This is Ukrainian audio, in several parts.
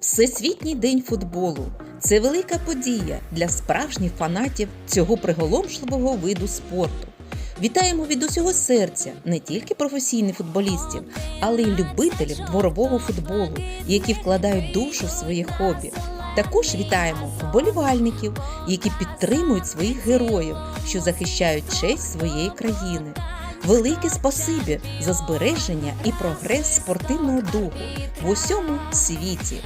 Всесвітній день футболу це велика подія для справжніх фанатів цього приголомшливого виду спорту. Вітаємо від усього серця не тільки професійних футболістів, але й любителів дворового футболу, які вкладають душу в своє хобі. Також вітаємо вболівальників, які підтримують своїх героїв, що захищають честь своєї країни. Велике спасибі за збереження і прогрес спортивного духу в усьому світі.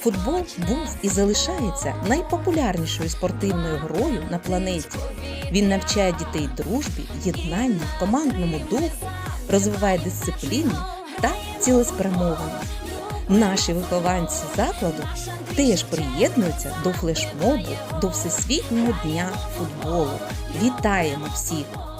Футбол був і залишається найпопулярнішою спортивною грою на планеті. Він навчає дітей дружбі, єднанню, командному духу, розвиває дисципліну та цілеспрямованість. Наші вихованці закладу теж приєднуються до флешмобу до Всесвітнього дня футболу. Вітаємо всіх!